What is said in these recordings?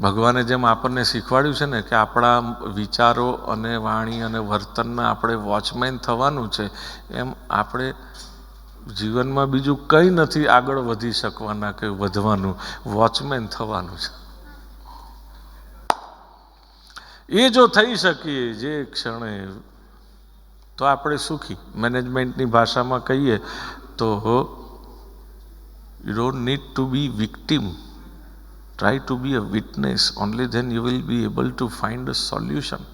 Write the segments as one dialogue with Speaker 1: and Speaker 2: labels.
Speaker 1: ભગવાને જેમ આપણને શીખવાડ્યું છે ને કે આપણા વિચારો અને વાણી અને વર્તનના આપણે વોચમેન થવાનું છે, એમ આપણે જીવનમાં બીજું કંઈ નથી આગળ વધી શકવાના કે વધવાનું, વોચમેન થવાનું છે. એ જો થઈ શકીએ જે ક્ષણે, તો આપણે સુખી. મેનેજમેન્ટની ભાષામાં કહીએ તો you don't need to be victim try to be a witness only then you will be able to find a solution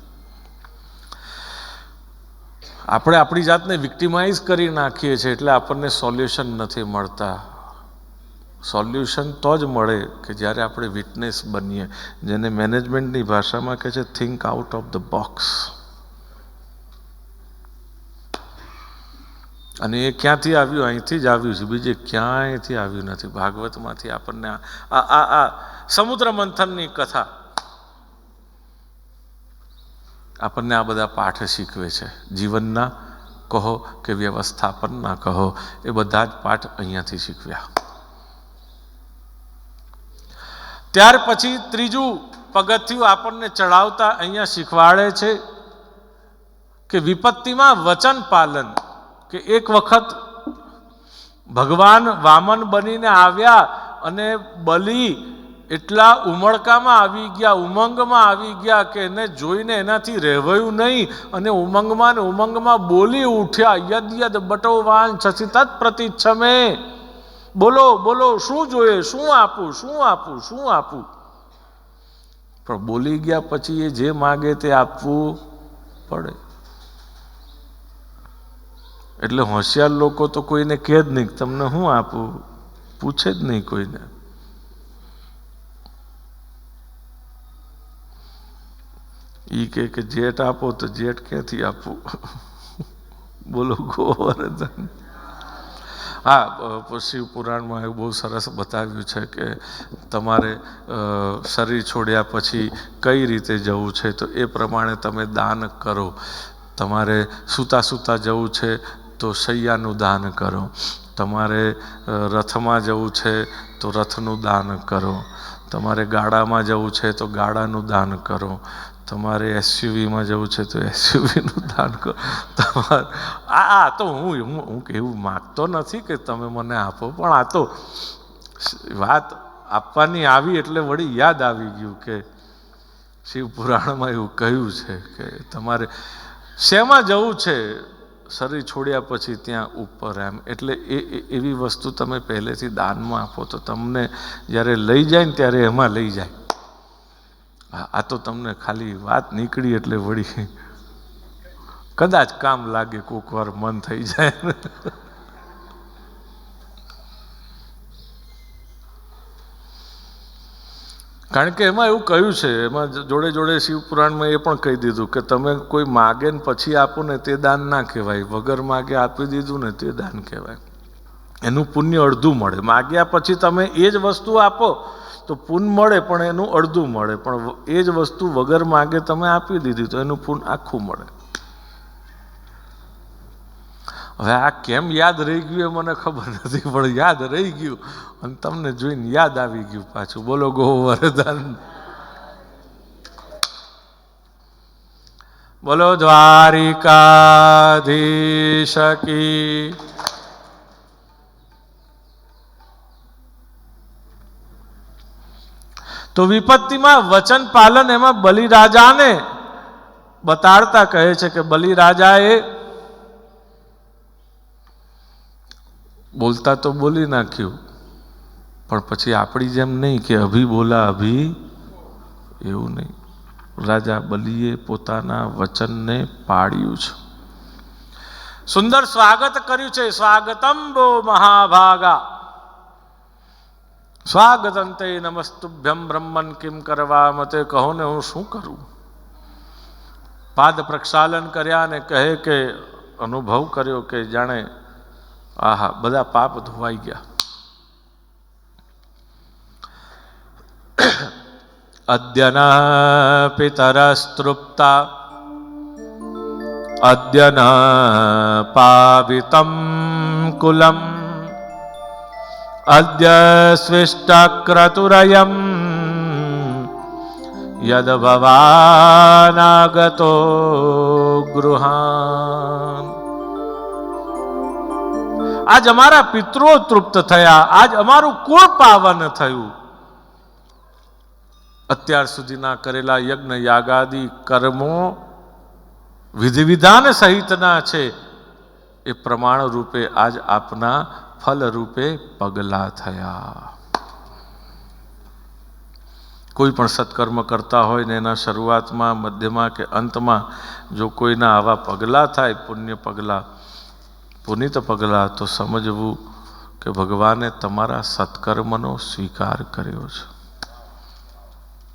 Speaker 1: આપણે આપણી જાતને વિક્ટિમાઇઝ કરી નાખીએ છીએ એટલે આપણને સોલ્યુશન નથી મળતા. સોલ્યુશન તો જ મળે કે જ્યારે આપણે વિટનેસ બનીએ. જેને મેનેજમેન્ટની ભાષામાં કહે છે think out of the box અને એ ક્યાંથી આવ્યું? અહીંથી જ આવ્યું છે. બીજે ક્યાંયથી આવ્યું નથી? ભાગવતમાંથી આપણને આ આ આ સમુદ્ર મંથનની કથા આપણને આ બધા પાઠ શીખવે છે. જીવનના કહો કે વ્યવસ્થાપનના કહો, એ બધા જ પાઠ અહીંયાથી શીખવ્યા. ત્યાર પછી ત્રીજું પગથિયું આપણને ચડાવતા અહીંયા શીખવાડે છે કે વિપત્તિમાં વચન પાલન. કે એક વખત ભગવાન વામન બનીને આવ્યા અને બલિ એટલા ઉમળકામાં આવી ગયા, ઉમંગમાં આવી ગયા કે એને જોઈને એનાથી રહેવાયું નહીં અને ઉમંગમાં ને ઉમંગમાં બોલી ઉઠ્યા, યદ યદ બટોવાન છસી તત પ્રતિચ્છમે. બોલો બોલો, શું જોઈએ? શું આપું? શું આપું? શું આપું? પણ બોલી ગયા પછી એ જે માગે તે આપવું પડે. એટલે હોશિયાર લોકો તો કોઈને કહે જ નહીં તમને હું આપું? પૂછે જ નહીં કોઈને. એ કે કે જેટ આપો તો જેટ ક્યાંથી આપવું બોલો ગોવર્ધન. હા શિવ પુરાણમાં એવું બહુ સરસ બતાવ્યું છે કે તમારે શરીર છોડ્યા પછી કઈ રીતે જવું છે? તો એ પ્રમાણે તમે દાન કરો. તમારે સૂતા સૂતા જવું છે તો શૈયાનું દાન કરો. તમારે રથમાં જવું છે તો રથનું દાન કરો. તમારે ગાડામાં જવું છે તો ગાડાનું દાન કરો. તમારે એસયુવીમાં જવું છે તો એસયુવીનું દાન કરો. તમારે આ આ તો હું હું હું એવું માગતો નથી કે તમે મને આપો, પણ આ તો વાત આપવાની આવી એટલે વળી યાદ આવી ગયું કે શિવ પુરાણમાં એવું કહ્યું છે કે તમારે શેમાં જવું છે? શરીર છોડ્યા પછી ત્યાં ઉપર એમ. એટલે એ એવી વસ્તુ તમે પહેલેથી દાનમાં આપો તો તમને જ્યારે લઈ જાય ને ત્યારે એમાં લઈ જાય. આ તો તમને ખાલી વાત નીકળી એટલે વળી કદાચ કામ લાગે કોક વાર મન થઈ જાય. કારણ કે એમાં એવું કહ્યું છે, એમાં જોડે જોડે શિવપુરાણમાં એ પણ કહી દીધું કે તમે કોઈ માગે ને પછી આપો ને તે દાન ના કહેવાય, વગર માગે આપી દીધું ને તે દાન કહેવાય. એનું પુણ્ય અડધું મળે. માગ્યા પછી તમે એ જ વસ્તુ આપો તો પુન મળે, પણ એનું અડધું મળે. પણ એ જ વસ્તુ વગર માગે તમે આપી દીધી તો એનું પુન આખું મળે. હવે આ કેમ યાદ રહી ગયું એ મને ખબર નથી, પણ યાદ રહી ગયું. અને તમને જોઈને યાદ આવી ગયું પાછું. બોલો ગોવર્ધન બોલો દ્વારિકાધીશકી તો વિપત્તિમાં વચન પાલન એમાં બલિરાજાને બતાડતા કહે છે કે બલિરાજાએ બોલતા તો બોલી નાખ્યું, પણ પછી આપણી જેમ નહીં કે અભી બોલા અભી, એવું નહીં. રાજા બલિએ પોતાના વચનને પાડ્યું છે. સુંદર સ્વાગત કર્યું છે. સ્વાગતમ બો મહાભાગા. સ્વાગતંતે નમસ્તુભ્યમ બ્રહ્મન કિમ કરવા મતે કહો ને હું શું કરું? પાદ પ્રક્ષાલન કર્યા ને કહે કે અનુભવ કર્યો કે જાણે આહા બધા પાપ ધોવાઈ ગયા. અદ્યના પિતરસ્તૃપ્તા અદ્યન પાવિતમ કુલમ અદ્ય સ્વિષ્ટક્રતુરયમ યદ ભવાનાગતો આજ અમારા પિતરો તૃપ્ત થયા. આજ અમારું કુળ પાવન થયું. અત્યાર સુધીના કરેલા યજ્ઞ, યાગાદિ કર્મો વિધિ વિધાન સહિતના છે. એ પ્રમાણ રૂપે આજ આપના ફલ રૂપે પગલા થયા. કોઈ પણ સત્કર્મ કરતા હોય ને એના શરૂઆતમાં, મધ્યમાં કે અંતમાં, જો કોઈના આવા પગલાં થાય, પુણ્ય પગલાં પુનિત પગલાં તો સમજવું કે ભગવાને તમારા સત્કર્મનો સ્વીકાર કર્યો છે.